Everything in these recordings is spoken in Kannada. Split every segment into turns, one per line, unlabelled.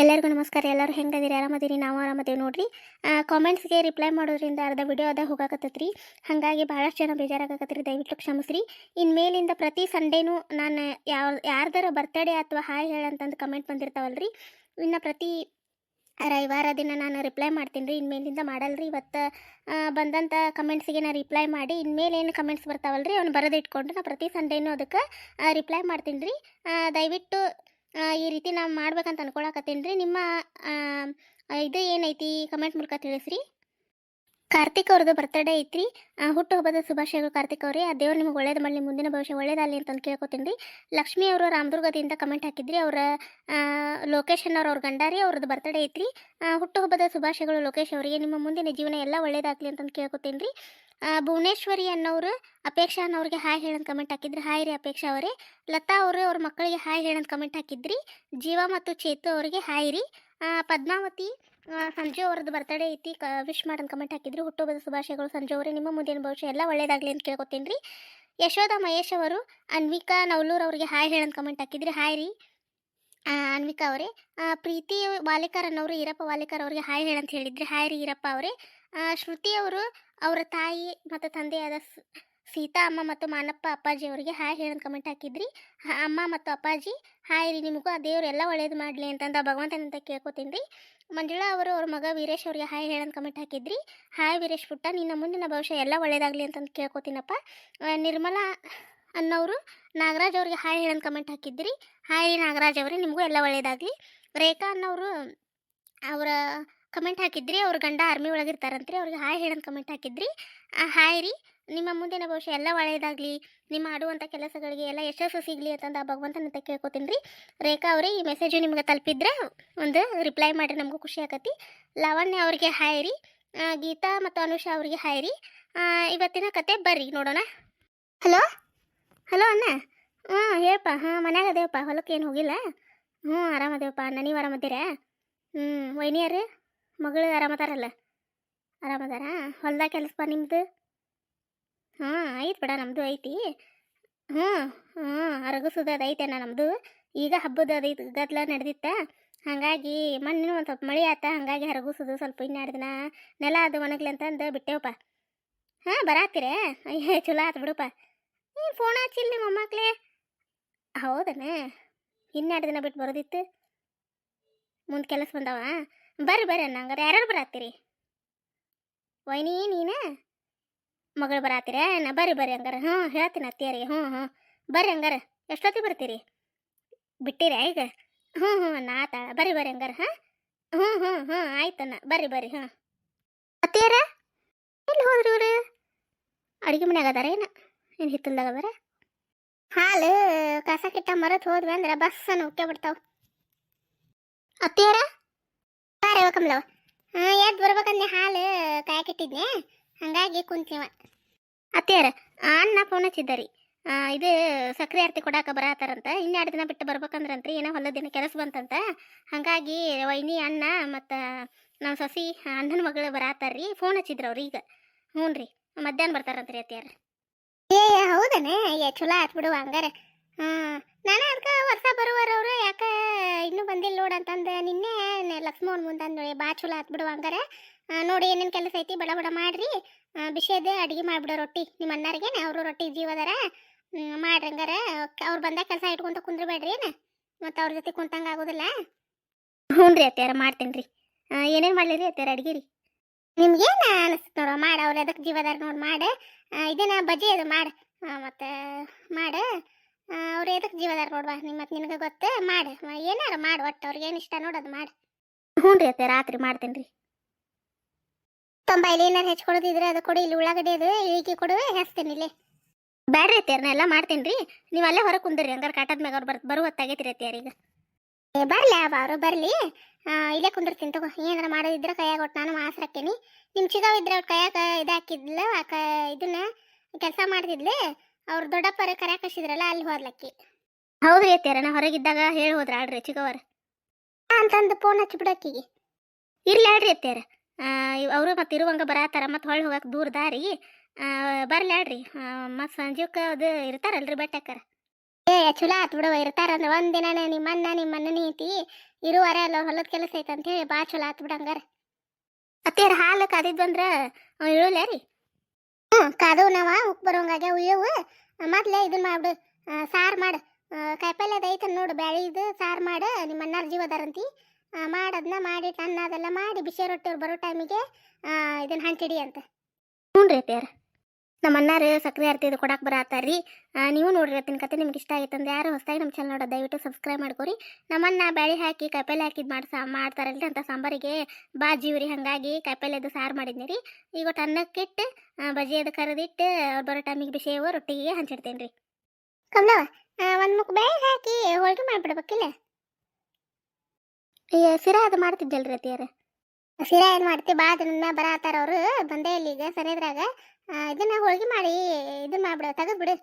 ಎಲ್ಲರಿಗೂ ನಮಸ್ಕಾರ, ಎಲ್ಲರೂ ಹೆಂಗದಿರಿ? ಆರಾಮದಿರಿ? ನಾವು ಆರಾಮದೇವಿ ನೋಡ್ರಿ. ಕಾಮೆಂಟ್ಸ್ಗೆ ರಿಪ್ಲೈ ಮಾಡೋದ್ರಿಂದ ಅರ್ಧ ವಿಡಿಯೋ ಅದ ಹೋಗಾಕತ್ತೈತ್ರಿ. ಹಾಗಾಗಿ ಭಾಳಷ್ಟು ಜನ ಬೇಜಾರಾಗತ್ತೈತ್ರಿ ದಯವಿಟ್ಟು ಕ್ಷಮಿಸ್ರಿ. ಇನ್ಮೇಲಿಂದ ಪ್ರತಿ ಸಂಡೇನೂ ನಾನು ಯಾವ, ಯಾರ್ದಾರ ಬರ್ತಡೇ ಅಥವಾ ಹಾಯ್ ಹೇಳಂತಂದು ಕಮೆಂಟ್ ಬಂದಿರ್ತಾವಲ್ರಿ. ಇನ್ನು ಪ್ರತಿ ರವಿವಾರ ದಿನ ನಾನು ರಿಪ್ಲೈ ಮಾಡ್ತೀನಿ ರೀ ಇನ್ಮೇಲಿಂದ ಮಾಡಲ್ರಿ. ಇವತ್ತು ಬಂದಂಥ ಕಮೆಂಟ್ಸಿಗೆ ನಾನು ರಿಪ್ಲೈ ಮಾಡಿ ಇನ್ಮೇಲೆ ಏನು ಕಮೆಂಟ್ಸ್ ಬರ್ತಾವಲ್ರಿ, ಅವ್ನು ಬರೋದಿಟ್ಕೊಂಡು ನಾನು ಪ್ರತಿ ಸಂಡೇನೂ ಅದಕ್ಕೆ ರಿಪ್ಲೈ ಮಾಡ್ತೀನಿ ರೀ ದಯವಿಟ್ಟು ಈ ರೀತಿ ನಾವು ಮಾಡ್ಬೇಕಂತ ಅನ್ಕೊಳಕತ್ತೀನಿ ರೀ ನಿಮ್ಮ ಇದು ಏನೈತಿ? ಕಮೆಂಟ್ ಮೂಲಕ ತಿಳಿಸ್ರಿ. ಕಾರ್ತಿಕ್ ಅವ್ರದ್ದು ಬರ್ತಡೇ ಐತ್ರಿ. ಆ, ಹುಟ್ಟುಹಬ್ಬದ ಶುಭಾಶಯಗಳು ಕಾರ್ತಿಕ್ ಅವ್ರಿ. ಆ ದೇವ್ರು ನಿಮ್ಗೆ ಒಳ್ಳೇದು ಮಾಡಲಿ ಮುಂದಿನ ಭವಿಷ್ಯ ಒಳ್ಳೇದಾಗಲಿ ಅಂತ ಕೇಳ್ಕೊತೀನಿ ರೀ ಲಕ್ಷ್ಮಿ ಅವರು ರಾಮದುರ್ಗದಿಂದ ಕಮೆಂಟ್ ಹಾಕಿದ್ರಿ. ಅವರ ಲೊಕೇಶನ್ ಅವ್ರ ಅವ್ರ ಗಂಡಾರಿ ಅವ್ರದ್ದು ಬರ್ತಡೇ ಐತ್ರಿ. ಆ, ಹುಟ್ಟುಹಬ್ಬದ ಶುಭಾಶಯಗಳು ಲೊಕೇಶ್ ಅವರಿಗೆ. ನಿಮ್ಮ ಮುಂದಿನ ಜೀವನ ಎಲ್ಲ ಒಳ್ಳೇದಾಗಲಿ ಅಂತಂದು ಕೇಳ್ಕೊತೀನಿ ರೀ ಭುವನೇಶ್ವರಿ ಅನ್ನೋರು ಅಪೇಕ್ಷಾ ಅನ್ನೋರಿಗೆ ಹಾಯ್ ಹೇಳಂತ ಕಮೆಂಟ್ ಹಾಕಿದ್ರಿ. ಹಾಯ್ ರೀ ಅಪೇಕ್ಷಾ ಅವರೇ. ಲತಾ ಅವರು ಅವ್ರ ಮಕ್ಕಳಿಗೆ ಹಾಯ್ ಹೇಳಂತ ಕಮೆಂಟ್ ಹಾಕಿದ್ರಿ. ಜೀವ ಮತ್ತು ಚೇತು ಅವರಿಗೆ ಹಾಯ್ ರೀ. ಪದ್ಮಾವತಿ ಸಂಜೋ ಅವ್ರದ್ದು ಬರ್ತಡೇ ಐತಿ. ಕ ವಿಶ್ ಮಾಡಂತ ಕಮೆಂಟ್ ಹಾಕಿದ್ರು. ಹುಟ್ಟುಹಬ್ಬದ ಶುಭಾಶಯಗಳು ಸಂಜು ಅವರೇ. ನಿಮ್ಮ ಮುಂದಿನ ಭವಿಷ್ಯ ಎಲ್ಲ ಒಳ್ಳೇದಾಗಲಿ ಅಂತ ಕೇಳ್ಕೊತೀನಿ ರೀ. ಯಶೋಧ ಮಹೇಶ್ ಅವರು, ಅನ್ವಿಕಾ ನವಲೂರ್ ಅವರಿಗೆ ಹಾಯ್ ಹೇಳಂತ ಕಮೆಂಟ್ ಹಾಕಿದ್ರಿ. ಹಾಯ್ ರೀ. ಅನ್ವಿಕಾ ಅವರೇ. ಪ್ರೀತಿ ವಾಲಿಕರ್ ಅನ್ನೋರು, ಈರಪ್ಪ ವಾಲಿಕರ್ ಅವರಿಗೆ ಹಾಯ್ ಹೇಳಂತ ಹೇಳಿದ್ರಿ. ಹಾಯ್ ರೀ ಈರಪ್ಪ ಅವರೇ. ಶ್ರುತಿ ಅವರು ಅವರ ತಾಯಿ ಮತ್ತು ತಂದೆಯಾದ ಸೀತಾ ಅಮ್ಮ ಮತ್ತು ಮಾನಪ್ಪ ಅಪ್ಪಾಜಿ ಅವರಿಗೆ ಹಾಯ್ ಹೇಳೋದು ಕಮೆಂಟ್ ಹಾಕಿದ್ರಿ. ಅಮ್ಮ ಮತ್ತು ಅಪ್ಪಾಜಿ, ಹಾಯ್ ರೀ ನಿಮಗೂ, ಆ ದೇವ್ರು ಎಲ್ಲ ಒಳ್ಳೇದು ಮಾಡಲಿ ಅಂತಂದ ಭಗವಂತನಂತ ಕೇಳ್ಕೊತೀನಿ ರೀ. ಮಂಜುಳಾ ಅವರು ಅವ್ರ ಮಗ ವೀರೇಶ್ ಅವರಿಗೆ ಹಾಯ್ ಹೇಳೋದು ಕಮೆಂಟ್ ಹಾಕಿದ್ರಿ. ಹಾಯ್ ವೀರೇಶ್ ಪುಟ್ಟ ನಿನ್ನ ಮುಂದಿನ ಭವಿಷ್ಯ ಎಲ್ಲ ಒಳ್ಳೇದಾಗಲಿ ಅಂತಂದು ಕೇಳ್ಕೊತೀನಪ್ಪ. ನಿರ್ಮಲಾ ಅನ್ನೋರು ನಾಗರಾಜ್ ಅವ್ರಿಗೆ ಹಾಯ್ ಹೇಳೋದು ಕಮೆಂಟ್ ಹಾಕಿದ್ರಿ. ಹಾಯ್ ರೀ ನಾಗರಾಜ್ ಅವರೇ, ನಿಮಗೂ ಎಲ್ಲ ಒಳ್ಳೇದಾಗಲಿ. ರೇಖಾ ಅನ್ನೋರು ಅವರ ಕಮೆಂಟ್ ಹಾಕಿದ್ರಿ ಅವ್ರ ಗಂಡ ಆರ್ಮಿ ಒಳಗಿರ್ತಾರಂತ್ರಿ ಅವ್ರಿಗೆ ಹಾಯ್ ಹೇಳಂತ ಕಮೆಂಟ್ ಹಾಕಿದ್ರಿ. ಹಾಯ್ ರೀ. ನಿಮ್ಮ ಮುಂದಿನ ಭವಿಷ್ಯ ಎಲ್ಲ ಒಳ್ಳೆಯದಾಗಲಿ ನಿಮ್ಮ ಆಡುವಂಥ ಕೆಲಸಗಳಿಗೆ ಎಲ್ಲ ಯಶಸ್ಸು ಸಿಗಲಿ ಅಂತಂದು ಆ ಭಗವಂತನಂತ ಕೇಳ್ಕೊತೀನಿ ರೀ. ರೇಖಾ ಅವರೇ ಈ ಮೆಸೇಜು ನಿಮ್ಗೆ ತಲುಪಿದ್ರೆ ಒಂದು ರಿಪ್ಲೈ ಮಾಡಿರಿ ನಮಗೂ ಖುಷಿ ಆಕತಿ. ಲಾವಣ್ಯ ಅವ್ರಿಗೆ ಹಾಯ್ ರೀ. ಗೀತಾ ಮತ್ತು ಅನುಷಾ ಅವರಿಗೆ ಹಾಯ್ ರೀ. ಇವತ್ತಿನ ಕತೆ ಬರ್ರಿ ನೋಡೋಣ. ಹಲೋ? ಹಲೋ ಅಣ್ಣ. ಹ್ಞೂ ಹೇಳಪ್ಪ. ಹಾಂ ಮನ್ಯಾಗ ಅದೇವಪ್ಪ ಹೊಲಕ್ಕೆ ಏನು ಹೋಗಿಲ್ಲ? ಹ್ಞೂ ಆರಾಮದೇವಪ್ಪ ಅಣ್ಣ ನೀವು ಆರಾಮದ್ದೀರಾ ಹ್ಞೂ ವೈನಿಯರು? ಮಗಳು ಆರಾಮದಾರಲ್ಲ? ಆರಾಮದಾರ? ಹೊಲ್ದಾಗ ಕೆಲಸಪ್ಪ ನಿಮ್ಮದು ಹಾಂ ಐತೆ ಬಿಡ ನಮ್ಮದು ಐತಿ. ಹ್ಞೂ ಹ್ಞೂ ಅರಗಿಸೋದು ಅದು ಐತೆಣ್ಣ ನಮ್ಮದು ಈಗ ಹಬ್ಬದ ಅದು ಐತೆ ಗದ್ಲ ನಡೆದಿತ್ತ. ಹಾಗಾಗಿ ಮೊನ್ನೆ ಒಂದು ಸ್ವಲ್ಪ ಮಳೆ ಆತ, ಹಾಗಾಗಿ ಹರಗಿಸೋದು ಸ್ವಲ್ಪ ಇನ್ನೆರಡು ದಿನ ನೆಲ ಅದು ಒಣಗ್ಲಿ ಅಂತಂದು ಬಿಟ್ಟೇವಪ್ಪ. ಹಾಂ, ಬರಾತಿರೇ? ಅಯ್ಯ, ಚಲೋ ಆತು ಬಿಡಪ್ಪ ನೀ ಫೋನ್ ಹಚ್ಚಿಲ್ಲ ನಿಮ್ಮ ಮೊಮ್ಮಕ್ಳೇ. ಹೌದನ? ಇನ್ನೆರಡು ದಿನ ಬಿಟ್ಟು ಬರೋದಿತ್ತು. ಮುಂದೆ ಕೆಲಸ ಬಂದವ? ಬರ್ರಿ ಬರ್ರಿ ಅಣ್ಣ ಹಂಗಾರೆ ಯಾರ್ಯಾರು ಬರಾತ್ತೀರಿ? ವೈನಿ, ನೀನ? ಮಗಳು ಬರಾತೀರ? ನಾ ಬರ್ರಿ ಬರ್ರಿ, ಹಂಗಾರೆ, ಹ್ಞೂ, ಹೇಳ್ತೀನಿ ಅತ್ತಿಯರಿ ಹ್ಞೂ ಹ್ಞೂ. ಬರ್ರಿ, ಹಂಗಾರೆ, ಎಷ್ಟೊತ್ತಿಗೆ ಬರ್ತೀರಿ? ಬಿಟ್ಟಿರಾ ಈಗ? ಹ್ಞೂ ಹ್ಞೂ, ನಾ ತಾಳ ಬರ್ರಿ ಬರ್ರಿ, ಹಂಗಾರೆ, ಹಾಂ? ಹ್ಞೂ ಹ್ಞೂ ಹ್ಞೂ ಆಯ್ತಣ್ಣ ಬರ್ರಿ ಬರ್ರಿ ಹಾಂ ಅತ್ತಿಯರ, ಎಲ್ಲಿ ಹೋದ್ರಿ ಇವ್ರಿ? ಅಡುಗೆ ಮನ್ಯಾಗ ಅದಾರ ಏನು? ಏನು ಹಿತ್ತಲ್ದಾಗ ಅದಾರ? ಹಾಲು, ಕಸ ಕಿಟ್ಟ ಮರತ್ ಹೋದ್ವಿ ಅಂದ್ರೆ ಬಸ್ ಉಕ್ಕೆ ಬಿಡ್ತಾವ. ಅತ್ತಿಯರ ಕಮಲವ ಹಾಂ ಎದ್ದು ಬರ್ಬೇಕಂದ್ರೆ ಹಾಲು ಕಾಯಕಿಟ್ಟಿದ್ನೆ ಹಂಗಾಗಿ ಕುಂತೀವ ಅತ್ತೆಯರ ಅಣ್ಣ ಫೋನ್ ಹಚ್ಚಿದ್ದರಿ ಇದು ಸಕ್ಕರೆ ಆರತಿ ಕೊಡಾಕ ಬರತ್ತಾರಂತ ಇನ್ನೆರಡು ದಿನ ಬಿಟ್ಟು ಬರ್ಬೇಕಂದ್ರಂತ್ರಿ ಏನೋ ಹೊಲದ ದಿನ ಕೆಲಸ ಬಂತಂತ ಹಾಗಾಗಿ ವೈನಿ ಅಣ್ಣ ಮತ್ತು ನಮ್ಮ ಸಸಿ ಅಣ್ಣನ ಮಗಳು ಬರತ್ತಾರ್ರಿ ಫೋನ್ ಹಚ್ಚಿದ್ರು ಅವ್ರು ಈಗ ಹ್ಞೂ ರೀ ಮಧ್ಯಾಹ್ನ ಬರ್ತಾರಂತ್ರಿ ಅತ್ತಿಯಾರ ಏ ಹೌದನೇ ಏ ಚಲೋ ಆತ್ ಬಿಡು ಹಂಗಾರೆ ಹಾಂ ನಾನು ಅದಕ್ಕೆ ವರ್ಷ ಬರುವರವ್ರು ಯಾಕೆ ಇನ್ನೂ ಬಂದಿಲ್ಲ ನೋಡು ಅಂತಂದು ನಿನ್ನೆ ಲಕ್ಷ್ಮವ್ನ ಮುಂದೆ ಬಾ ಚಲೋ ಆತ್ ಬಿಡು ಹಂಗಾರೆ. ನೋಡಿ ಏನೇನು ಕೆಲಸ ಐತಿ ಬಡ ಬಡ ಮಾಡಿರಿ. ಬಿಸಿಯದ ಅಡುಗೆ ಮಾಡಿಬಿಡೋ ರೊಟ್ಟಿ. ನಿಮ್ಮ ಅಣ್ಣರಿಗೆ ಅವರು ರೊಟ್ಟಿ ಜೀವದಾರ ಮಾಡ್ರಿ ಹಂಗಾರೆ. ಅವ್ರು ಬಂದಾಗ ಕೆಲಸ ಇಟ್ಕೊಂತ ಕುಂದ್ರಬೇಡ್ರಿ ಏನು? ಮತ್ತು ಅವ್ರ ಜೊತೆ ಕುಂತಂಗೆ ಆಗೋದಿಲ್ಲ. ಹ್ಞೂ ರೀ ಅತ್ಯಾರ ಮಾಡ್ತೀನಿ ರೀ ಏನೇನು ಮಾಡಲಿ ರೀ ಅತ್ಯಾರ ಅಡ್ಗೆ ರೀ ನಿಮ್ಗೇನು ಅನಿಸ್ತು ನೋಡು, ಮಾಡು, ಅವ್ರು ಅದಕ್ಕೆ ಜೀವದಾರ ನೋಡಿ, ಮಾಡು. ಇದೇನ ಬಜ್ಜಿ ಅದು ಮಾಡು. ಮತ್ತು ಮಾಡು. ಅವ್ರು ಎದಕ್ಕೆ ಜೀವದಾರ ನೋಡ್ವಾ ನಿಮ್ಮ ಮತ್ತು ನಿನಗೆ ಗೊತ್ತು ಮಾಡು. ಏನಾರು ಮಾಡು ಒಟ್ಟು ಅವ್ರಿಗೆ ಏನು ಇಷ್ಟ ಅದು ಮಾಡು. ಹ್ಞೂ ರೀ ಅತ್ತೆ, ರಾತ್ರಿ ಮಾಡ್ತೇನೆ ರೀ. ತೊಂಬೈಲಿ ಏನಾರು ಹೆಚ್ಕೊಡೋದಿದ್ರೆ ಅದು ಕೊಡಿ, ಇಲ್ಲಿ ಉಳ್ಳಾಗಡ್ಡಿ ಅದು ಇಳಿಕೆ ಕೊಡುವೆ ಹೆಸ್ತೇನೆ ಇಲ್ಲಿ. ಬ್ಯಾಡ್ರಿ ಅತ್ತೆ ಎಲ್ಲ ಮಾಡ್ತೇನೆ ರೀ. ನೀವು ಅಲ್ಲೇ ಹೊರಗೆ ಕುಂದ್ರಿ, ಹಂಗಾರೆ ಕಾಟದ ಮ್ಯಾಗ ಅವ್ರು ಬರ್ ಬರುವ ಅತ್ಯಾರ ಈಗ ಏ, ಬರಲಿ ಅವರು, ಬರಲಿ. ಇಲ್ಲೇ ಕುಂದಿರ್ತೀನಿ ತಗೋ, ಏನಾರ ಮಾಡೋದಿದ್ರೆ ಕೈಯಾಗ ಒಟ್ಟು ನಾನು ಮಾಸ್ರಾಕೇನಿ ನಿಮ್ಮ ಚಿಗಾವ್ ಇದ್ರೆ ಅವ್ರ ಕೈಯಾಗ ಇದಾಕಿದ್ಲು ಆಕ ಇದನ್ನ ಕೆಲಸ ಮಾಡ್ತಿದ್ಲೆ, ಅವ್ರ ದೊಡ್ಡಪ್ಪರ ಕರ್ಯಾಕ ಹಚ್ಚಿದ್ರಲ್ಲ ಅಲ್ಲಿ ಹೋದ್ಲಕ್ಕಿ. ಹೌದ್ರಿ ಅತ್ತೆ ನಾ ಹೊರಗಿದ್ದಾಗ ಹೇಳಿ ಆಡ್ರಿ ಚಿಗವರ. ಅಂತಂದು ಫೋನ್ ಹಚ್ಚಿಬಿಡಕ್ಕಿಗೆ ಇರ್ಲಿ ಹೇಳ್ರಿ ಅತ್ತೇರ ಅವರು ಮತ್ತೆ ಇರುವಂಗ ಬರತ್ತಾರ, ಮತ್ತೆ ಹೊಳ್ಳಿ ಹೋಗಕ್ಕೆ ದೂರ ದಾರಿ. ಬರ್ಲಿ ಹೇಳ್ರಿ. ಮತ್ತು ಸಂಜೀವಕ್ಕ ಅದು ಇರ್ತಾರಲ್ರಿ ಬೆಟ್ಟಕ್ಕರ ಏ, ಚಲೋ ಆತ್ ಬಿಡವ ಇರ್ತಾರಂದ್ರೆ ಒಂದಿನ ನಿಮ್ಮ ಅಣ್ಣ ನಿಮ್ಮ ಅಣ್ಣ ನೀತಿ. ಇರುವರೆ ಅಲ್ಲ ಹೊಲದ ಕೆಲಸ ಐತೆ ಅಂತ ಹೇಳಿ ಭಾಳ ಚಲೋ ಆತ್ ಬಿಡಂಗಾರ ಅತ್ತೇರ ಹಾಲು ಕಾದಿದ್ವಂದ್ರ ಇಳುಲೇ ರೀ ಹ್ಞೂ ಕಾದು ನಾವ ಉಕ್ ಬರೋಂಗಾಗ್ಯಾವ ಉಯ್ಯವು ಮೊದ್ಲೇ ಇದನ್ನ ಮಾಡ್ಬಿಡು ಸಾರು ಮಾಡು. ಕಾಯಿಪಲ್ಲೆ ಅದು ಐತೆ ನೋಡು ಬ್ಯಾಳಿ ಇದು, ಸಾರು ಮಾಡು ನಿಮ್ಮ ಅಣ್ಣಾರ ಜೀವ ಅದಾರಂತಿ ಅದನ್ನ ಮಾಡಿ ಅನ್ನ ಅದೆಲ್ಲ ಮಾಡಿ ಬಿಸಿ ರೊಟ್ಟಿ ಅವ್ರು ಬರೋ ಟೈಮಿಗೆ ಇದನ್ನ ಹಂಚಿಡಿ ಅಂತ. ಹ್ಞೂ ರೀ ನಮ್ಮ ಅಣ್ಣಾರು ಸಕ್ಕರೆ ಆರ್ತಿ ಇದು ಕೊಡಕ್ಕೆ ಬರತ್ತಾರ್ರಿ. ನೀವು ನೋಡ್ರಿ ಅತ್ತಿನ ಕತೆ ನಿಮ್ಗೆ ಇಷ್ಟ ಆಯ್ತು ಅಂದ್ರೆ ಯಾರು ಹೊಸದಾಗಿ ನಮ್ಮ ಚಾನಲ್ ನೋಡೋದು ದಯವಿಟ್ಟು ಸಬ್ಸ್ಕ್ರೈಬ್ ಮಾಡ್ಕೊರಿ. ನಮ್ಮನ್ನ ಬ್ಯಾಳಿ ಹಾಕಿ ಕಾಯಿಪಲ್ಲೆ ಹಾಕಿದ್ ಮಾಡಿ ಸಾ ಮಾಡ್ತಾರಲ್ರಿ ಅಂತ ಸಾಂಬಾರಿಗೆ ಬಾ ಜೀವ್ರಿ, ಹಾಗಾಗಿ ಕಾಯಿಪಲ್ಲೆದು ಸಾರು ಮಾಡಿದ್ನಿ ರೀ. ಈಗ ಒಟ್ಟು ಅನ್ನಕ್ಕಿಟ್ಟು ಬಜಿ ಅದು ಕರೆದಿಟ್ಟು, ಅವ್ರು ಬರೋ ಟೈಮಿಗೆ ಬಿಸಿಯವು ರೊಟ್ಟಿಗೆ ಹಂಚಿಡ್ತೇನೆ ರೀ ಕಮಲವ ಒಂದು ಮುಖ ಬೇಳೆ ಹಾಕಿ ಹೋಳಿಗೆ ಮಾಡಿಬಿಡ್ಬೇಕಿಲ್ಲ? ಅಯ್ಯ, ಸಿರಾ ಅದು ಮಾಡ್ತಿದ್ದಲ್ರಿ ಅತಿಯಾರ ಸಿರಾ ಏನು ಮಾಡ್ತಿ? ಭಾಳ ದಿನ ಬರತ್ತಾರ ಅವರು, ಬಂದೇ ಇಲ್ಲಿ ಈಗ ಇದನ್ನ ಹೋಳಿಗೆ ಮಾಡಿ ಇದನ್ನ ಮಾಡ್ಬಿಡ ತೆಗೆದು ಬಿಡು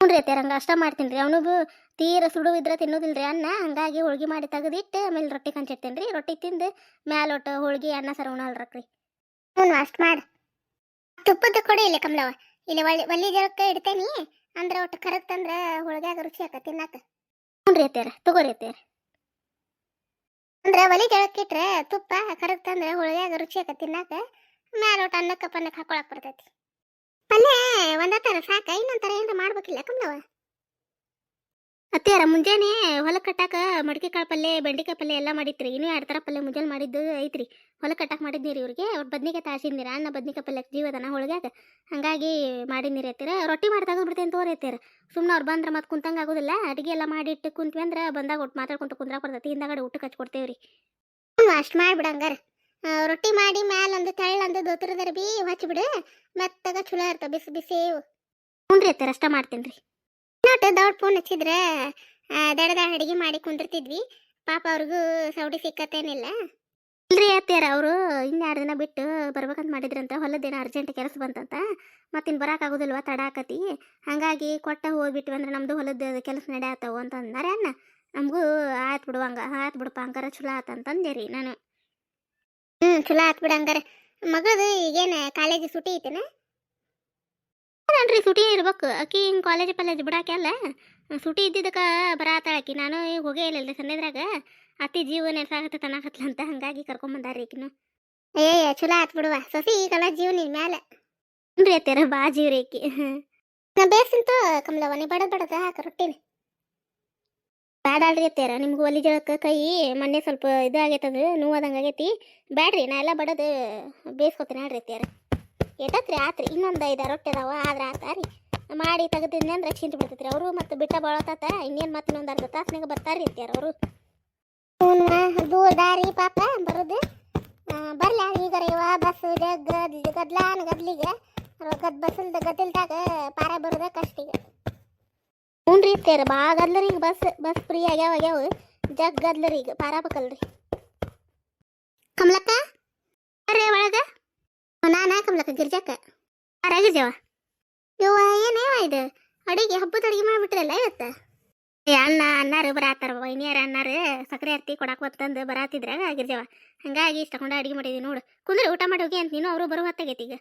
ಹ್ಞೂ ರೀ ಹಂಗೆ ಅಷ್ಟ ಮಾಡ್ತೀನಿ ರೀ ಅವನಿಗೂ ತೀರ ಸುಡು ಇದ್ರೆ ತಿನ್ನೋದಿಲ್ಲ ರೀ ಅನ್ನ. ಹಂಗಾಗಿ ಹೋಳಿಗೆ ಮಾಡಿ ತೆಗೆದಿಟ್ಟು ಆಮೇಲೆ ರೊಟ್ಟಿ ಹಂಚಿಡ್ತೇನೆ ರೀ ರೊಟ್ಟಿ ತಿಂದು ಮ್ಯಾಲೊಟ್ಟು ಹೋಳಿಗೆ, ಅನ್ನ ಸರ ಉಣಲ್ರಕ್ರಿ ಹ್ಞೂ, ಅಷ್ಟು ಮಾಡಿ. ತುಪ್ಪದ ಕೊಡಿ ಇಲ್ಲ ಕಮಲವ ಇಲ್ಲಿ ಒಳ್ಳೆ ಒಲ್ಲಿ ಜಳಕ್ಕೆ ಇಡ್ತೇನಿ. ಅಂದ್ರೆ ಒಟ್ಟು ಕರಗ್ತಂದ್ರೆ ಹೋಳ್ಗ್ಯಾಗ ರುಚಿ ಆಕ ತಿನ್ನಾಕ. ಹ್ಞೂ ಅತ್ಯಾರ ತಗೋರಿ ಅತ್ಯಾರ ಅಂದ್ರೆ ಒಲಿ ಕೆಳಕ್ಕಿಟ್ರೆ ತುಪ್ಪ ಕರಗ್ತಂದ್ರೆ ಹೋಳಿಗ್ಯಾಗ ರುಚಿ ಆಕ ತಿನ್ನಾಕ ಮ್ಯಾಲ ಒಟ್ಟು ಅನ್ನಕ್ಕೆ ಪನ್ನಕ್ಕೆ ಹಾಕೊಳಕ್ ಬರ್ತೈತಿ. ಪಲ್ಯ ಒಂದ ಥರ ಸಾಕ ಇನ್ನೊಂದ್ ಥರ ಏನಾರ ಮಾಡ್ಬೇಕಿಲ್ಲ ಕಮಲವ ಅತ್ಯಾರ ಮುಂಜಾನೆ ಹೊಲ ಕಟ್ಟಾಕ ಮಡಿಕೆ ಕಾಳು ಪಲ್ಯ ಬೆಂಡೆಕಾಯಿ ಪಲ್ಯ ಎಲ್ಲ ಮಾಡಿತ್ರಿ. ಇನ್ನೂ ಎರಡು ಥರ ಪಲ್ಯ ಮುಂಜಾನೆ ಮಾಡಿದ್ದು ಐತ್ರಿ. ಹೊಲ ಕಟ್ಟಾಕ ಮಾಡಿದ್ನಿ ರೀ ಇವ್ರಿಗೆ. ಅವ್ರು ಬದ್ನಿಕಾಯಿ ತಾಸಿದ್ನಿರ ಅನ್ನ ಬದ್ನಿಕಾಯಿ ಪಲ್ಯ ಜೀವದನ ಹೋಳಿಗ್ಯಾಗ. ಹಂಗಾಗಿ ಮಾಡಿದ್ನಿ ರೀ ರೊಟ್ಟಿ ಮಾಡಿ ಬಿಡ್ತೇನೆ ತೋರಿ ಅತ್ತೆರ. ಸುಮ್ಮನೆ ಅವ್ರು ಬಂದ್ರೆ ಮತ್ತೆ ಕುಂತಂಗೆ ಆಗೋದಿಲ್ಲ. ಅಡುಗೆ ಎಲ್ಲ ಮಾಡಿಟ್ಟು ಕುಂತ್ವಿ ಅಂದ್ರೆ ಬಂದಾಗ ಒಟ್ಟು ಮಾತಾಡ್ಕೊಂತ ಕುಂದ್ರ ಬರ್ತೈತಿ. ಹಿಂದಗಡೆ ಊಟಕ್ಕೆ ಹಚ್ಕೊಡ್ತೇವೆ ರೀ. ಅಷ್ಟು ಮಾಡಿಬಿಡಂಗಾರ. ರೊಟ್ಟಿ ಮಾಡಿ ಮ್ಯಾಲೊಂದು ತೆಳ್ಳಂದು ದೋತ್ರದರ ಬಿ ಹಚ್ಬಿಡು. ಮತ್ತೆ ಚಲೋ ಇರ್ತಾವ. ಬಿಸಿ ಬಿಸಿ ಹ್ಞೂ ರೀ ಅತ್ತೀರ, ಅಷ್ಟ ಮಾಡ್ತೀನಿ ರೀ ನೋಟ ದೊಡ್ಡ ಫೋನ್ ಹಚ್ಚಿದ್ರೆ ದಡದ ಅಡುಗೆ ಮಾಡಿ ಕುಂದಿರ್ತಿದ್ವಿ. ಪಾಪ ಅವ್ರಿಗೂ ಸೌಡಿ ಸಿಕ್ಕತ್ತೇನಿಲ್ಲ. ಇಲ್ರಿ ಅತ್ಯಾರ ಅವರು ಇನ್ನೆರಡು ದಿನ ಬಿಟ್ಟು ಬರ್ಬೇಕಂತ ಮಾಡಿದ್ರಂತ ಹೊಲದೇನೋ ಅರ್ಜೆಂಟ್ ಕೆಲಸ ಬಂತಂತ ಮತ್ತಿನ್ನು ಬರೋಕ್ಕಾಗೋದಿಲ್ವ ತಡ ಆಕತಿ. ಹಾಗಾಗಿ ಕೊಟ್ಟ ಹೋಗ್ಬಿಟ್ವಿ ಅಂದ್ರೆ ನಮ್ದು ಹೊಲದ ಕೆಲಸ ನಡೆಯತ್ತವು ಅಂತ ಅಂದಾರೆ ಅಣ್ಣ. ನಮಗೂ ಆಯ್ತು ಬಿಡು ಹಂಗ ಆಯ್ತು ಬಿಡಪ್ಪ, ಹಂಗಾರ ಚಲೋ ಆತಂತಂದೆ ರೀ ನಾನು. ಹ್ಞೂ ಚಲೋ ಆತ್ ಬಿಡು ಹಂಗಾರೆ. ಮಗದು ಈಗೇನು ಕಾಲೇಜ್ ಸುಟಿ ಐತೆನ? ಅಲ್ರಿ ಸುಟಿ ಇರ್ಬೇಕು. ಆಕಿ ಹಿಂಗೆ ಕಾಲೇಜ್ ಪಾಲೇಜ್ ಬಿಡಾಕೆಲ್ಲ ಸುಟಿ ಇದ್ದಿದ್ದಕ್ಕೆ ಬರಾತಾಳ ಆಕಿ ನಾನು ಈಗ ಹೋಗೇ ಇಲ್ಲ ಸಂದೇದ್ರಾಗ ಅತಿ ಜೀವ ನೆಡ್ಸಾಕತ್ತ ತನಾಗತ್ತಲ್ಲ ಅಂತ ಹಂಗಾಗಿ ಕರ್ಕೊಂಬಂದಾರ ಈಕಿನ. ಏ ಚಲೋ ಆತ್ ಬಿಡುವ. ಸಸಿ ಈಗಲ್ಲ ಜೀವ ನಿನ್ ಮ್ಯಾಲ. ಹ್ಞೂ ಅತ್ಯಾರ ಬಾ ಜೀವ್ರಿ ಆಕಿ ನಾ ಬೇಸಂತು ಕಮಲವ ನೀ ಬಡದ್ ಬಡದ ಹಾಕ ರೊಟ್ಟಿನ. ಬ್ಯಾಡಲ್ರಿ ಅತ್ಯಾರ ನಿಮ್ಗೆ ಒಲಿ ಜಳಕ್ಕೆ ಕೈ ಮೊನ್ನೆ ಸ್ವಲ್ಪ ಇದು ಆಗೈತದ ನೋವಾದಂಗೆ ಆಗೈತಿ. ಬ್ಯಾಡ್ರಿ ನಾ ಎಲ್ಲ ಬಡದು ಬೇಯಿಸ್ಕೊತೀನಿ ಹೇಳ್ರಿ ಅತ್ಯಾರ ಎಷ್ಟತ್ರಿ ಆತ್ರಿ. ಇನ್ನೊಂದು ಐದು ರೊಟ್ಟಿ ಅದಾವ. ಆದ್ರೆ ಆತಾರಿ ಮಾಡಿ ತೆಗೆದಿದ್ದೆ ಅಂದ್ರೆ ಚಿಂತೆ ಬಿಡ್ತೈತ್ರಿ. ಅವರು ಮತ್ತೆ ಬಿಟ್ಟ ಬಳತಾತ ಇನ್ನೇನು ಮತ್ತೆ ಇನ್ನೊಂದು ಅರ್ಧ ತಾಸ್ನಾಗ ಬರ್ತಾರೆ ಅತ್ಯಾರ ಅವರು. ದೂರ ದಾರಿ ಪಾಪ ಬರೋದು. ಬರ್ಲ ಈಗ ಇವ ಬಸ್ ಗದ್ ಗದ್ಲಾನ ಗದ್ಲಿಗೆ. ಗದ್ ಬಸ್ಸಲ್ದ ಗದ್ದಲ್ದಾಗ ಪಾರ ಬರೋದ ಕಷ್ಟ ಈಗ ಹ್ಞೂ ರೀ ಅತ್ಯಾರ ಭಾಳ ಗದ್ಲರಿ ಈಗ ಬಸ್ ಬಸ್ ಫ್ರೀ ಆಗ್ಯಾವ ಆಗ್ಯಾವ. ಜಗ್ ಗದ್ಲರಿ ಈಗ ಪಾರ ಬೇಕಲ್ರಿ. ಕಮಲಕ್ಕ? ಅರೇ ಒಳಗ? ನಾನಾ ಕಮಲಕ್ಕ ಗಿರ್ಜಾಕ? ಅರ ಗಿರ್ಜವ ಯವ್ವ ಏನೇವ ಇದು? ಅಡಿಗೆ ಹಬ್ಬದ ಅಡಿಗೆ ಮಾಡಿಬಿಟ್ರಲ್ಲ ಇವತ್ತು? ಏ, ಅಣ್ಣ, ಅಣ್ಣಾರು ಬರಾತಾರ ವೈನಿಯರ ಅಣ್ಣಾರು. ಸಕ್ಕರೆ ಅರ್ತಿ ಕೊಡಾಕ್ ಬರ್ತಂದು ಬರಾತಿದ್ರಾಗ ಗಿರ್ಜವ. ಹಂಗಾಗಿ ಇಷ್ಟಕೊಂಡ ಅಡಿಗೆ ಮಾಡಿದ್ವಿ ನೋಡು. ಕುಂದ್ರೆ, ಊಟ ಮಾಡಿ ಹೋಗಿ ಅಂತ ನೀನು ಅವರು ಬರುವ ಈಗ.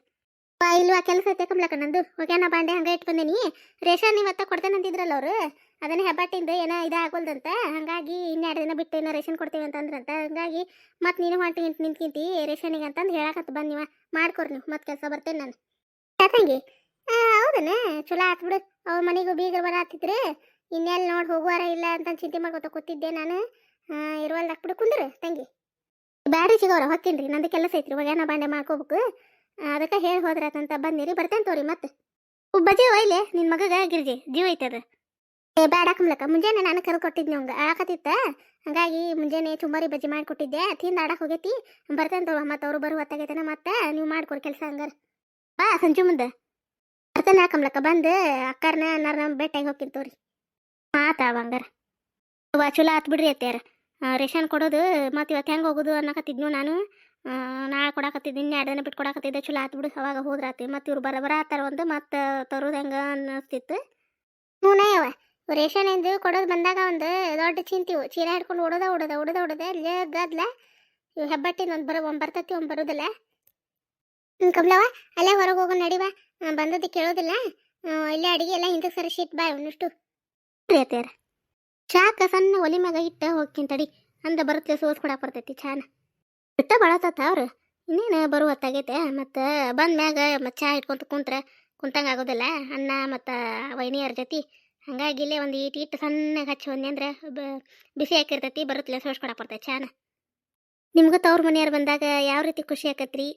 ಇಲ್ವಾ ಕೆಲಸ ಐತೆ ಕಮಲಕ್ಕ ನಂದು? ಹೋಗ್ಯಾನ ಬಾಂಡೆ ಹಂಗೆ ಇಟ್ಟು ಬಂದೇನಿ ರೇಷನ್ ಇವತ್ತ ಕೊಡ್ತೇನೆ ಅಂತಿದ್ರಲ್ಲ ಅವರು. ಅದನ್ನ ಹೆಬ್ಬಟ್ಟಿಂದ ಏನೋ ಇದಾಗೋಲ್ದಂತ ಹಂಗಾಗಿ ಇನ್ನೆರಡು ದಿನ ಬಿಟ್ಟು ಏನೋ ರೇಷನ್ ಕೊಡ್ತೀವಿ ಅಂತಂದ್ರಂತ. ಹಂಗಾಗಿ ಮತ್ತೆ ನೀನು ಹೊಂಟಿ ನಿಂತು ನಿಂತ್ಕಿಂತಿ ರೇಷನಿಗೆ ಅಂತಂದು ಹೇಳಕತ್ತ ಬಂದ್ ನೀವ. ಮಾಡ್ಕೊರಿ ನೀವು. ಮತ್ತೆ ಕೆಲಸ ಬರ್ತೇನೆ ನಾನು. ತಂಗಿ? ಹೌದನ? ಚಲೋ ಆತ್ ಬಿಡು. ಅವ್ರ ಮನೆಗೂ ಬೀಗರ್ ಬರ ಹತ್ತಿದ್ರೆ ಇನ್ನೆಲ್ಲಿ ನೋಡಿ ಹೋಗುವಾರ ಇಲ್ಲ ಅಂತ ಚಿಂತೆ ಮಾಡ್ಕೊತ ಕೂತಿದ್ದೆ ನಾನು. ಇರುವಲ್ದಾಕ್ಬಿಡು ಕುಂದ್ರು ತಂಗಿ. ಬ್ಯಾಡ್ರಿ ಸಿಗೋರ ಹೊಕ್ಕೇನ್ರಿ ನಂದು ಕೆಲಸ ಐತ್ರಿ. ಒಗ್ಯಾನ ಬಾಂಡೆ ಮಾಡ್ಕೋಬೇಕು. ಅದಕ್ಕೆ ಹೇಳಿ ಹೋದ್ರಾತಂತ ಬಂದಿರಿ, ಬರ್ತೇನೆ ತೋರಿ ಮತ್ತೆ. ಬಜಿ ಒಯ್ಲೆ ನಿನ್ನ ಮಗಗ ಗಿರ್ಜಿ, ಜೀವ ಐತದ ಏ, ಬ್ಯಾಡ ಕಮ್ಲಕ್ಕ ಮುಂಜಾನೆ ನಾನು ಕರು ಕೊಟ್ಟಿದ್ನಿ ಅವಂಗ, ಆಕತಿತ್ತ? ಹಂಗಾಗಿ ಮುಂಜಾನೆ ಚುಮಾರಿ ಬಜ್ಜಿ ಮಾಡಿಕೊಟ್ಟಿದ್ದೆ ತಿಂದು ಆಡಕ್ಕೆ ಹೋಗೈತಿ, ಬರ್ತೇನೆ ತೋರಿ ಮತ್ತೆ ಅವ್ರು ಬರು ಹೊತ್ತಾಗೈತನ ಮತ್ತೆ, ನೀವು ಮಾಡ್ಕೊಡಿ ಕೆಲಸ ಹಂಗಾರ. ಬಾ ಸಂಜು ಮುಂದೆ. ಬರ್ತೇನೆ ಕಮ್ಲಕ್ಕ ಬಂದು ಅಕ್ಕಾರನ ಅನ್ನಾರನ ಭೇಟಿಯಾಗಿ ಹೋಗ್ತೀನಿ ತೋರಿ. ಆತಾವ ಹಂಗಾರ. ವಾ ಚಲೋ ಆತ್ ಬಿಡ್ರಿ ಅತ್ಯಾರ ರೇಷನ್ ಕೊಡೋದು ಮತ್ತೆ ಇವತ್ತು ಹೆಂಗೆ ಹೋಗೋದು ಅನ್ನಕತ್ತಿದ್ನು ನಾನು. ನಾಳೆ ಕೊಡಾಕತ್ತಿದ್ದೆ ಇನ್ನು ಎರಡು ದಿನ ಬಿಟ್ಟು ಕೊಡಾಕತ್ತಿದ್ದೆ ಚಲೋ ಆತು ಬಿಡು ಅವಾಗ ಹೋದ್ರಾತಿ ಮತ್ತೆ ಇವ್ರು ಬರ ಬರ ಆತಾರ ಒಂದು ಮತ್ತೆ ತರೋದು ಹೆಂಗೆ ಅನ್ನಿಸ್ತಿತ್ತು. ಹ್ಞೂನಯ್ಯವ ರೇಷನ್ ಎಂದು ಕೊಡೋದು ಬಂದಾಗ ಒಂದು ದೊಡ್ಡ ಚಿಂತಿವು ಚೀರ ಹಿಡ್ಕೊಂಡು ಓಡೋದ ಓಡೋದ ಓಡೋದ ಓಡೋದ ಅಲ್ಲೇ ಗದ್ಲ. ಇವು ಹೆಬ್ಬಟ್ಟಿನ ಒಂದು ಬರ ಒಂದು ಬರ್ತತಿ ಒಂದು ಬರೋದಿಲ್ಲ. ಹ್ಞೂ ಕಮ್ಲವ ಅಲ್ಲೇ ಹೊರಗೆ ಹೋಗೋ ನಡಿವ ಬಂದದ್ದು ಕೇಳೋದಿಲ್ಲ. ಇಲ್ಲೇ ಅಡಿಗೆ ಎಲ್ಲ ಹಿಂದಕ್ಕೆ ಸರಿ ಶೀಟ್ ಬಾಯ್ ಒಂದಿಷ್ಟು ಪ್ರಿಯತೆಯರ ಚಾಕ ಸಣ್ಣ ಒಲಿ ಮ್ಯಾಗ ಇಟ್ಟ ಹೋಗ್ತೀನಿ ತಡಿ. ಅಂದ ಬರುತ್ತೆ ಸೋಸ್ಕೊಡಕ್ಕೆ ಬರ್ತೈತಿ ಚಾನ. ಬಿಟ್ಟ ಬಾಳತ್ತ ಅವ್ರು. ಇನ್ನೇನು ಬರುವ ಹೊತ್ತಾಗೈತೆ. ಮತ್ತು ಬಂದ ಮ್ಯಾಗ ಮತ್ತು ಚಾ ಇಟ್ಕೊಂತ ಕುಂತ್ರೆ ಕುಂತಂಗೆ ಆಗೋದಿಲ್ಲ. ಅನ್ನ ಮತ್ತು ವೈನಿಯರ ಜೊತೆ. ಹಂಗಾಗಿ ಇಲ್ಲೇ ಒಂದು ಈಟ್ ಇಟ್ಟು ಸಣ್ಣಗೆ ಹಚ್ಚಿ ಬಂದೆ ಅಂದ್ರೆ ಬಿಸಿ ಹಾಕಿರ್ತೈತಿ ಬರುತ್ತಲ್ಲ ಸೋಸ್ಕೊಡಕ್ಕೆ ಬರ್ತೈತೆ ಚಾನ. ನಿಮ್ಗೆ ತವ್ರ ಮನೆಯವ್ರು ಬಂದಾಗ ಯಾವ ರೀತಿ ಖುಷಿ ಆಕತ್ರಿ?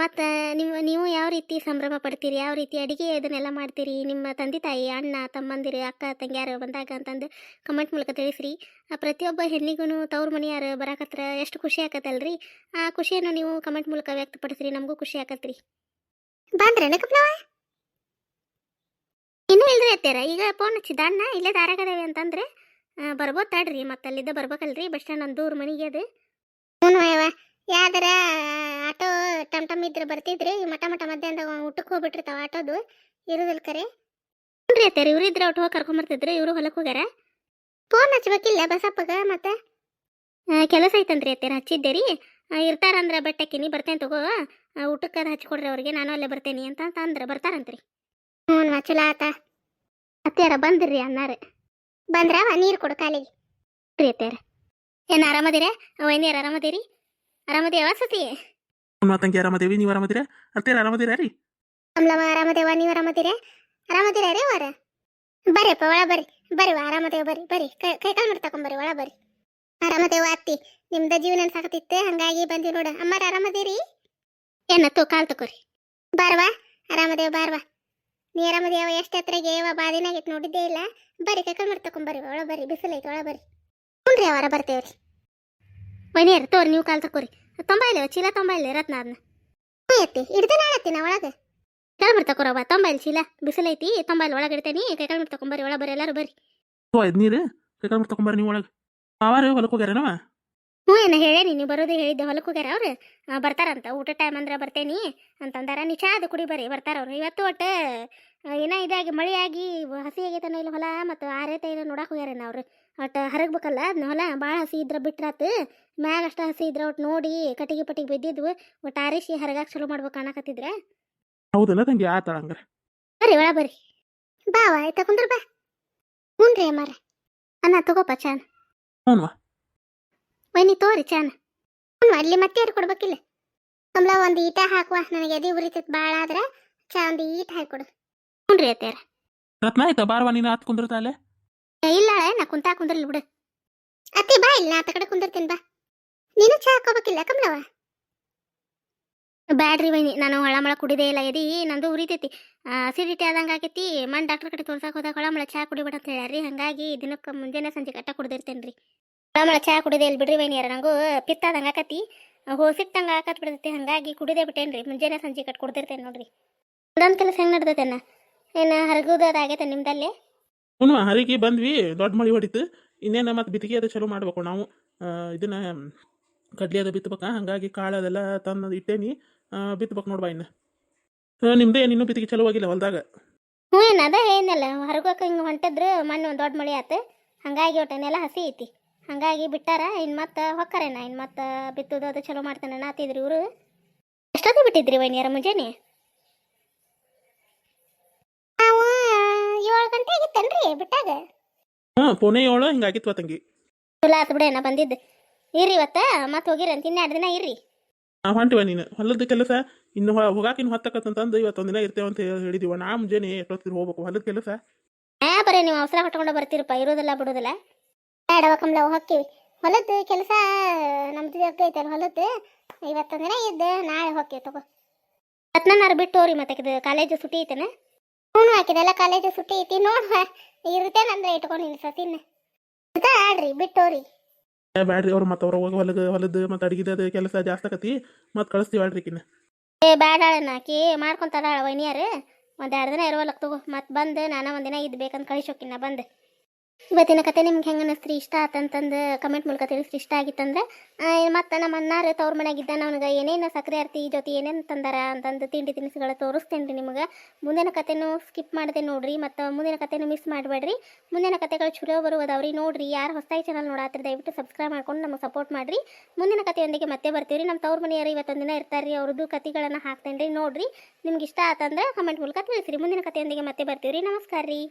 ಮತ್ತು ನಿಮ್ಮ ನೀವು ಯಾವ ರೀತಿ ಸಂಭ್ರಮ ಪಡ್ತೀರಿ? ಯಾವ ರೀತಿ ಅಡುಗೆ ಇದನ್ನೆಲ್ಲ ಮಾಡ್ತೀರಿ? ನಿಮ್ಮ ತಂದೆ ತಾಯಿ ಅಣ್ಣ ತಮ್ಮಂದಿರು ಅಕ್ಕ ತಂಗಿಯಾರು ಬಂದಾಗ ಅಂತಂದು ಕಮೆಂಟ್ ಮೂಲಕ ತಿಳಿಸ್ರಿ. ಪ್ರತಿಯೊಬ್ಬ ಹೆಣ್ಣಿಗೂ ತವ್ರ ಮನೆಯಾರು ಬರಾಕತ್ರ ಎಷ್ಟು ಖುಷಿ ಆಕತ್ತಲ್ರಿ? ಆ ಖುಷಿಯನ್ನು ನೀವು ಕಮೆಂಟ್ ಮೂಲಕ ವ್ಯಕ್ತಪಡಿಸ್ರಿ. ನಮಗೂ ಖುಷಿ ಆಕತ್ರಿ. ಬಂದ್ರೆ ಇನ್ನೂ ಇಲ್ರಿ ಅತ್ತೀರ. ಈಗ ಫೋನ್ ಹಚ್ಚಿದ ಅಣ್ಣ ಇಲ್ಲೇ ದಾರಾಗದೇವೆ ಅಂತಂದ್ರೆ ಬರ್ಬೋದು ತಡ್ರಿ. ಮತ್ತೆ ಅಲ್ಲಿದ್ದ ಬರ್ಬೇಕಲ್ರಿ. ಬಸ್ ಸ್ಟ್ಯಾಂಡ್ ಒಂದು ದೂರ ಮನೆಗೆ ಅದು. ಹ್ಞೂ ಅಯ್ಯವ ಯಾವ್ದಾರ, ಆಟೋ ಟಮ್ ಟಮ್ ಇದ್ರೆ ಬರ್ತಿದ್ರಿ, ಮಠ ಮಟ ಮಧ್ಯಾಹ್ನದಾಗ ಊಟಕ್ಕೆ ಹೋಗ್ಬಿಟ್ಟಿರ್ತಾವ ಆಟೋದು. ಇರುದಿಲ್ಲ ಕರೆ. ಹ್ಞೂ ಅತ್ತೀರ ಇವ್ರು ಇದ್ರೆ ಆಟೋ ಹೋಗಿ ಕರ್ಕೊಂಬರ್ತಿದ್ರು ಇವರು ಹೊಲಕ್ಕೆ ಹೋಗ್ಯಾರ. ಫೋನ್ ಹಚ್ಬೇಕಿಲ್ಲ ಬಸಪ್ಪಗ ಮತ್ತೆ? ಕೆಲಸ ಐತಂದ್ರಿ ಅತ್ತೀರ ಹಚ್ಚಿದ್ದೆ ರೀ. ಇರ್ತಾರಂದ್ರೆ ಬಟ್ಟೆಕಿನಿ ಬರ್ತೇನೆ ತಗೋ. ಊಟಕ್ಕೆ ಅದು ಹಚ್ಕೊಡ್ರಿ ಅವ್ರಿಗೆ, ನಾನು ಅಲ್ಲೇ ಬರ್ತೇನೆ ಅಂತ ಅಂತ ಅಂದ್ರೆ ಬರ್ತಾರಂತ್ರಿ. ಹ್ಞೂ ಚಲೋ ಆತ. ಅತ್ಯಾರ ಬಂದ್ರಿ ಅನ್ನಾರ. ಬಂದ್ರವ, ನೀರು ಕೊಡು ಕಾಲಿಗೆ. ರೀ ಏನು ಆರಾಮದಿರ? ವೈನಿಯರ್ ಆರಾಮದಿರಿ? ಆರಾಮದೇವ ಸತಿ
ತಂಗಿ ಆರಾಮದೇವಿ ನೀವು ಆರಾಮದಿರ? ಅತ್ತೇರ ಆರಾಮದಿರ ರೀ?
ಕಮಲವ ಆರಾಮದೇವ ನೀವು ಆರಾಮದಿರ? ಆರಾಮದಿರ ರೀ ಅವರ? ಬರ್ರಿಪ್ಪ ಒಳ ಬರ್ರಿ. ಬರ್ರಿ ಆರಾಮದೇವ ಬರ್ರಿ ಬರ್ರಿ. ಕೈ ಕೈ ಕಾಲು ಮಾಡಿ ತಗೊಂಬರ್ರಿ ಒಳ ಬರ್ರಿ. ಆರಾಮದೇವ ಅತ್ತಿ ನಿಮ್ದ ಜೀವನ ಸಾಕತಿತ್ತೆ ಹಂಗಾಗಿ ಬಂದಿ ನೋಡ. ಅಮ್ಮಾರ ಆರಾಮದಿರಿ? ಏನತ್ತು ಕಾಲ್ ತಕೋರಿ. ಬಾರ್ವಾ ಆರಾಮದೇವ ಬಾರ್ವಾ ನೀ ಆರಾಮದೇವ ಎಷ್ಟು ಹತ್ರ ಗೇವ ಬಾದಿನಾಗಿತ್ತು ನೋಡಿದ್ದೇ ಇಲ್ಲ. ಬರ್ರಿ ಕೈ ಕಾಲು ಮಾಡಿ ತಗೊಂಬರ್ರಿ ಒಳ ಬರ್ರಿ. ಬಿಸಿಲೈತೆ ಒಳ ಬರ್ರಿ. ಹ್ಞೂ ರೀ ಅವರ ಬರ್ತೇವ್ರಿ ಮನೆಯರ್ ತೋರಿ ನೀವು ಕಾಲ್ ತಕೋರಿ ತೊಂಬೈಲಿ ಚೀಲ ತೊಂಬೈಲಿ ರತ್ನ ಅದನ್ನ ಹ್ಞೂ ಎತ್ತಿ ಹಿಡ್ದೆ ನಾಳತ್ತಿ ನಾ ಒಳಗೆ. ಮಾಡಿ ತಕೋರವ್ವ ತೊಂಬೈಲಿ ಚೀಲ ಬಿಸಿಲೈತಿ ತೊಂಬೈಲಿ ಒಳಗೆ ಇಡ್ತೇನಿ ಕೈಕಾಲು ಮಾಡಿ ತಗೊಂಬರ್ರಿ ಒಳಗೆ ಬರ್ರಿ ಎಲ್ಲರೂ ಬರ್ರಿ.
ಓ ಐದು ನೀರು? ಕೈಕಾಲು ಮಾಡಿ ತಗೊಂಬರ್ರಿ ನೀವು ಒಳಗೆ. ಅವಾರು ಹೊಲಕ್ಕೆ ಹೋಗ್ಯಾರನವ
ಹ್ಞೂ ಏನ ಹೇಳೇನಿ ನೀವು ಬರೋದು ಹೇಳಿದ್ದೆ ಹೊಲಕ್ಕೆ ಹೋಗ್ಯಾರ ಅವ್ರು. ಬರ್ತಾರಂತ ಊಟ ಟೈಮ್ ಅಂದ್ರೆ ಬರ್ತೇನಿ. ಅಂತಂದಾರ ನೀ ಚಾ ಅದು ಕುಡಿ ಬರ್ರಿ ಬರ್ತಾರ ಅವ್ರು. ಇವತ್ತು ಒಟ್ಟು ಏನ ಇದಾಗಿ ಮಳೆ ಆಗಿ ಹಸಿ ಆಗೈತನ ಇಲ್ಲಿ ಹೊಲ ಮತ್ತು ಆರೈತೆ ಇಲ್ಲ ನೋಡಕ್ಕೆ ಹೋಗ್ಯಾರೇನ ಅವ್ರು. ಒಟ್ಟು ಹರಗ್ಬೇಕಲ್ಲ ಅದನ್ನ ಹೊಲ? ಭಾಳ ಹಸಿ ಇದ್ರೆ ಬಿಟ್ರಾತು. ಮ್ಯಾಗ ಅಷ್ಟು ಹಸಿ ಇದ್ರೆ ಒಟ್ಟು ನೋಡಿ ಕಟ್ಟಿಗೆ ಪಟ್ಟಿಗೆ ಬಿದ್ದಿದ್ವು. ಒಟ್ಟು ಆರಿಸಿ ಹರಗಾಕ್ ಚಲೋ ಮಾಡ್ಬೇಕು ಅನ್ನಕತ್ತಿದ್ರೆ.
ಹೌದಲ್ಲ ತಂಗಿ ಆತ ಹಂಗಾರೆ.
ಬರ್ರಿ ಒಳ ಬರ್ರಿ. ಬಾ ಆಯ್ತಾ ಕುಂದ್ರ ಬಾ. ಹ್ಞೂ ರೀ ಅಮ್ಮಾರ ಅನ್ನ ತಗೋಪ ಚಾನ.
ಹ್ಞೂ
ಒಯ್ನಿ ತೋರಿ ಚಾನ. ಹ್ಞೂ ಅಲ್ಲಿ ಮತ್ತೆ ಯಾರು ಕೊಡ್ಬೇಕಿಲ್ಲ ಕಮಲ ಒಂದು ಈಟ ಹಾಕುವ. ನನಗೆ ಎದೆ ಉರಿತೈತೆ ಭಾಳ ಆದ್ರೆ ಚಾ ಒಂದು ಈಟ ಹಾಕೊಡು ಹ್ಞೂ ರೀ ಅತ್ಯಾರ
ರತ್ನ ಆಯ್ತಾ ಬಾರವಾ ನೀನು ಹತ್ ಕುಂದಿರ್ತ
ಇಲ್ಲ ನಾ ಕುಂತಾ ಕುಂದ್ರಲ್ ಬಿಡು. ಅತ್ತಿ, ಬಾ ಇಲ್ಲ ಆತ ಕಡೆ ಕುಂದಿರ್ತೀನಿ, ಬಾ. ನೀನು ಚಾ ಹಾಕೋಬೇಕಿಲ್ಲ ಕಮಲವ ಬ್ಯಾಡ್ರಿ ಬೈನಿ ನಾನು ಹೊಳಮಳ ಕುಡಿದೇ ಇಲ್ಲ, ಎದಿ, ನಂದು ಉರಿತೈತಿ. ಅಸಿಡಿಟಿ ಆದಂಗೆ ಆಗೈತಿ ಮನ್ ಡಾಕ್ಟರ್ ಕಡೆ ತೋರ್ಸಕ್ಕೆ ಹೋದಾಗ ಹೊಳಮಳ ಚಾ ಕುಡಿಬೇಡ ಅಂತ ಹೇಳ್ಯಾರಿ ಹಂಗಾಗಿ ದಿನಕ್ಕೆ ಮುಂಜಾನೆ ಸಂಜೆ ಕಟ್ಟ ಕುಡ್ದಿರ್ತೇನೆ ರೀ ಹೊಳಮಳ ಚಾ ಕುಡಿದೇ ಇಲ್ಲ ಬಿಡ್ರಿ ಬೈನಿಯರ ನಂಗು ಪಿತ್ತ ಆದಂಗೆ ಆಕತಿ, ಹೋಸಿಟ್ಟಂಗೆ ಆಕತ್ ಬಿಡ್ತೈತಿ, ಹಂಗಾಗಿ ಕುಡಿದೇ ಬಿಟ್ಟೇನ್ರಿ, ಮುಂಜಾನೆ ಸಂಜೆ ಕಟ್ ಕುಡ್ದಿರ್ತೇನೆ ನೋಡ್ರಿ. ಒಂದೊಂದು ಕೆಲಸ ಹೆಂಗೆ ನಡ್ದೈತೆ ಏನು ಹರಗುದು ಅದಾಗೈತೆ ನಿಮ್ದಲ್ಲಿ?
ಹ್ಞೂ, ಹರಿಗೆ ಬಂದ್ವಿ, ದೊಡ್ಡ ಮಳೆ ಹೊಡಿತು. ಇನ್ನೇನು ಮತ್ತು ಬಿತ್ತಿಗೆ ಅದು ಚಲೋ ಮಾಡ್ಬೇಕು ನಾವು. ಇದನ್ನ ಕಡ್ಲಿ ಅದು ಬಿತ್ತಬೇಕಾ ಹಂಗಾಗಿ ಕಾಳು ಅದೆಲ್ಲ ತಂದು ಇಟ್ಟೇನಿ. ಬಿತ್ತಬೇಕು ನೋಡ್ಬಾ ಇನ್ನು. ನಿಮ್ದೇ ಇನ್ನೂ ಬಿತ್ತಿಗೆ ಚಲೋ ಆಗಿಲ್ಲ ಹೊಲ್ದಾಗ?
ಹ್ಞೂ ಏನು ಅದ ಏನಿಲ್ಲ. ಹೊರಗೋಕೆ ಹಿಂಗೆ ಹೊಂಟಿದ್ರು, ಮಣ್ಣು ದೊಡ್ಡ ಮಳೆ ಆತು. ಹಂಗಾಗಿ ಒಟ್ಟನೆಲ್ಲ ಹಸಿ ಐತಿ. ಹಂಗಾಗಿ ಬಿಟ್ಟಾರ ಇನ್ನು ಮತ್ತೆ ಹೊಕ್ಕರೇನ? ಇನ್ನು ಮತ್ತೆ ಬಿತ್ತುದು ಅದು ಚಲೋ ಮಾಡ್ತಾನೆ, ನಾತಿದ್ರಿ ಇವರು. ಎಷ್ಟೊತ್ತು ಬಿಟ್ಟಿದ್ರಿ ವೈನಿಯರ ಮುಂಜಾನೆ? ಏಳು ಗಂಟೆ ಆಗಿತ್ತೇನ್ರಿ ಬಿಟ್ಟಾಗ?
ಹಾ ಪೋನೆ ಏಳು ಹಿಂಗಾಗಿತ್ವ ತಂಗಿ.
ಚಲೋ ಆತು ಬಿಡೇನ ಬಂದಿದ್ದು. ಇರ್ರಿ ಇವತ್ತ ಮತ್ತೆ ಹೋಗಿರಂತ ಇನ್ನೆರಡು ದಿನ ಇರ್ರಿ.
ಹಾ ಹೊಂಟಿವ ನೀನು. ಹೊಲದ ಕೆಲಸ ಇನ್ನು ಹೋಗಾಕ ಇನ್ನು ಹೊತ್ತಕ್ಕಂತಂದು ಇವತ್ತೊಂದು ದಿನ ಇರ್ತೇವೆ ಅಂತ ಹೇಳಿದೀವ. ನಾ ಮುಂಜಾನೆ ಎಷ್ಟೊತ್ತಿಗೆ ಹೋಗ್ಬೇಕು? ಹೊಲದ ಕೆಲಸ?
ಹಾ ಬರೀ ನೀವು ಅವಸರ ಹೊಟ್ಕೊಂಡು ಬರ್ತೀರಪ್ಪ ಇರೋದಿಲ್ಲ ಬಿಡೋದಿಲ್ಲ. ಬೇಡವ ಕಮಲ ಹೊಕ್ಕಿವಿ. ಹೊಲದ್ದು ಕೆಲಸ ನಮ್ದು ಐತಲ್ಲ ಹೊಲದ್ದು ಇವತ್ತೊಂದು ದಿನ ಇದ್ದು ನಾಳೆ ಹೊಕ್ಕಿವಿ ತಗೋ. ರತ್ನಾರು ಬಿಟ್ಟು ಹೋರಿ ಮತ್ತೆ ಕಾಲೇಜು ಸುಟಿ ಐತನ? ಹ್ಞೂ ಹಾಕಿದೆಲ್ಲ ಕಾಲೇಜು ಸುಟ್ಟಿ ಐತಿ ನೋಡುವ. ಇರುತ್ತೆ ನಂದ್ರೆ ಇಟ್ಕೊಂಡಿನಿ ಸತಿನ ಅಂತ ಆಡ್ರಿ ಬಿಟ್ಟೋರಿ.
ಏ, ಬ್ಯಾಡ್ರಿ ಅವ್ರು ಮತ್ತೆ ಅವ್ರ ಹೋಗಿ ಹೊಲದ ಹೊಲದ ಮತ್ತೆ ಅಡಿಗೆದ ಕೆಲಸ ಜಾಸ್ತಿ ಆಕತಿ ಮತ್ತೆ ಕಳಿಸ್ತೀವಿ ಆಡ್ರಿ ಕಿನ್ನ
ಏ ಬ್ಯಾಡಾಳನ್ನ ನಾಕಿ ಮಾಡ್ಕೊಂತಾಳ ವೈನಿಯಾರು. ಒಂದು ಎರಡು ದಿನ ಇರುವಲ್ಲಕ್ ತಗೋ ಮತ್ತೆ ಬಂದು ನಾನು ಒಂದಿನ ಇದ್ ಬೇಕಂತ ಕಳಿಸೋಕಿನ್ನ ಬಂದು. ಇವತ್ತಿನ ಕತೆ ನಿಮ್ಗೆ ಹೆಂಗೆ ಅನ್ನಿಸ್ತ್ರಿ? ಇಷ್ಟ ಆತಂತಂದು ಕಮೆಂಟ್ ಮೂಲಕ ತಿಳಿಸ್ರಿ. ಇಷ್ಟ ಆಗಿತ್ತಂದ್ರೆ ಮತ್ತು ನಮ್ಮ ಅನ್ನಾರು ತವ್ರ ಮನೆಯಾಗಿದ್ದ ನನಗೆ ಏನೇನು ಸಕ್ಕರೆ ಆರ್ತಿ ಜೊತೆ ಏನೇನು ತಂದಾರ ಅಂತಂದು ತಿಂಡಿ ತಿನಿಸುಗಳು ತೋರಿಸ್ತೇನೆ ರೀ ನಿಮಗೆ. ಮುಂದಿನ ಕತೆನೂ ಸ್ಕಿಪ್ ಮಾಡದೆ ನೋಡಿರಿ, ಮತ್ತು ಮುಂದಿನ ಕತೆನೂ ಮಿಸ್ ಮಾಡಬೇಡ್ರಿ. ಮುಂದಿನ ಕತೆಗಳು ಚಲೋ ಬರುವುದವ್ರಿ ನೋಡಿರಿ. ಯಾರು ಹೊಸದಾಗಿ ಚಾನಲ್ ನೋಡಾತ್ರಿ, ದಯವಿಟ್ಟು ಸಬ್ಸ್ಕ್ರೈಬ್ ಮಾಡ್ಕೊಂಡು ನಮಗೆ ಸಪೋರ್ಟ್ ಮಾಡಿರಿ. ಮುಂದಿನ ಕತೆಯೊಂದಿಗೆ ಮತ್ತೆ ಬರ್ತೀವಿ ನಮ್ಮ ತವ್ರ ಮನೆಯವರು ದಿನ ಇರ್ತಾರೆ ರೀ ಅವ್ರದ್ದು ಕತೆಗಳನ್ನು ಹಾಕ್ತೇನೆ ರೀ ನೋಡಿರಿ. ನಿಮ್ಗೆ ಇಷ್ಟ ಆತಂದ್ರೆ ಕಮೆಂಟ್ ಮೂಲಕ ತಿಳಿಸ್ರಿ. ಮುಂದಿನ ಕತೆಯೊಂದಿಗೆ ಮತ್ತೆ ಬರ್ತೀವಿ ರೀ ನಮಸ್ಕಾರ ರೀ